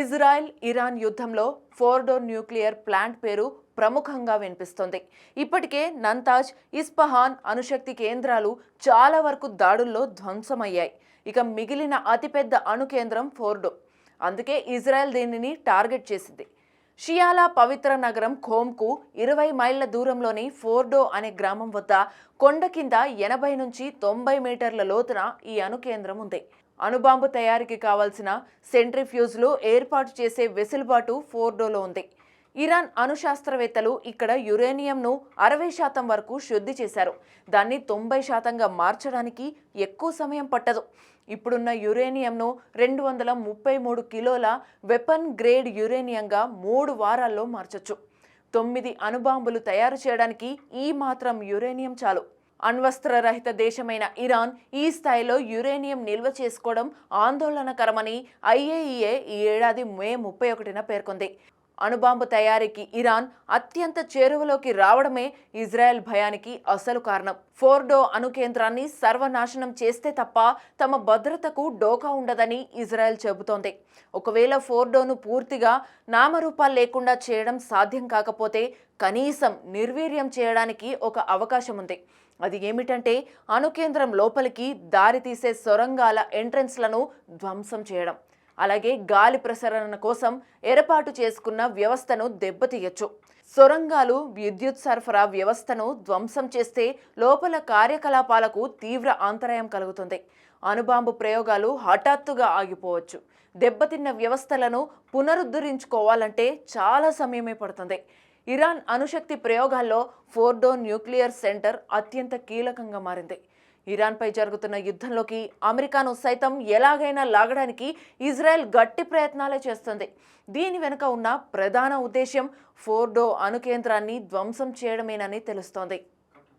Israel Iran యుద్ధంలో Fordow nuclear plant పేరు ప్రముఖంగా వినిపిస్తోంది. ఇప్పటికే నంతాజ్ ఇస్పహాన్ అణుశక్తి కేంద్రాలు చాలా వరకు దాడుల్లో ధ్వంసమయ్యాయి. ఇక మిగిలిన అతిపెద్ద అణు కేంద్రం ఫోర్డో. అందుకే ఇజ్రాయెల్ దీనిని టార్గెట్ చేసింది. షియాలా పవిత్ర నగరం ఖోమ్కు ఇరవై మైళ్ళ దూరంలోని ఫోర్డో అనే గ్రామం వద్ద కొండ కింద ఎనభై నుంచి తొంభై మీటర్ల లోతున ఈ అణు కేంద్రం ఉంది. అణుబాంబు తయారీకి కావాల్సిన సెంట్రిఫ్యూజ్లు ఏర్పాటు చేసే వెసులుబాటు ఫోర్డోలో ఉంది. ఇరాన్ అణు శాస్త్రవేత్తలు ఇక్కడ యురేనియంను అరవై శాతం వరకు శుద్ధి చేశారు. దాన్ని తొంభై శాతంగా మార్చడానికి ఎక్కువ సమయం పట్టదు. ఇప్పుడున్న యురేనియంను రెండు వందల ముప్పై మూడు కిలోల వెపన్ గ్రేడ్ యురేనియంగా మూడు వారాల్లో మార్చొచ్చు. తొమ్మిది అణుబాంబులు తయారు చేయడానికి ఈ మాత్రం యురేనియం చాలు. అణ్వస్త్రరహిత దేశమైన ఇరాన్ ఈ స్థాయిలో యురేనియం నిల్వ చేసుకోవడం ఆందోళనకరమని ఐఏఈఏ ఈ ఏడాది మే ముప్పై ఒకటిన పేర్కొంది. అణుబాంబు తయారీకి ఇరాన్ అత్యంత చేరువలోకి రావడమే ఇజ్రాయెల్ భయానికి అసలు కారణం. ఫోర్డో అణు కేంద్రాన్ని సర్వనాశనం చేస్తే తప్ప తమ భద్రతకు డోకా ఉండదని ఇజ్రాయెల్ చెబుతోంది. ఒకవేళ ఫోర్డోను పూర్తిగా నామరూపాలు లేకుండా చేయడం సాధ్యం కాకపోతే కనీసం నిర్వీర్యం చేయడానికి ఒక అవకాశం ఉంది. అది ఏమిటంటే అణుకేంద్రం లోపలికి దారితీసే సొరంగాల ఎంట్రన్స్లను ధ్వంసం చేయడం. అలాగే గాలి ప్రసరణ కోసం ఏర్పాటు చేసుకున్న వ్యవస్థను దెబ్బతీయచ్చు. సొరంగాలు విద్యుత్ సరఫరా వ్యవస్థను ధ్వంసం చేస్తే లోపల కార్యకలాపాలకు తీవ్ర అంతరాయం కలుగుతుంది. అణుబాంబు ప్రయోగాలు హఠాత్తుగా ఆగిపోవచ్చు. దెబ్బతిన్న వ్యవస్థలను పునరుద్ధరించుకోవాలంటే చాలా సమయమే పడుతుంది. ఇరాన్ అణుశక్తి ప్రయోగాల్లో ఫోర్డో న్యూక్లియర్ సెంటర్ అత్యంత కీలకంగా మారింది. ఇరాన్పై జరుగుతున్న యుద్ధంలోకి అమెరికాను సైతం ఎలాగైనా లాగడానికి ఇజ్రాయెల్ గట్టి ప్రయత్నాలే చేస్తుంది. దీని వెనుక ఉన్న ప్రధాన ఉద్దేశ్యం ఫోర్డో అణు కేంద్రాన్ని ధ్వంసం చేయడమేనని తెలుస్తోంది.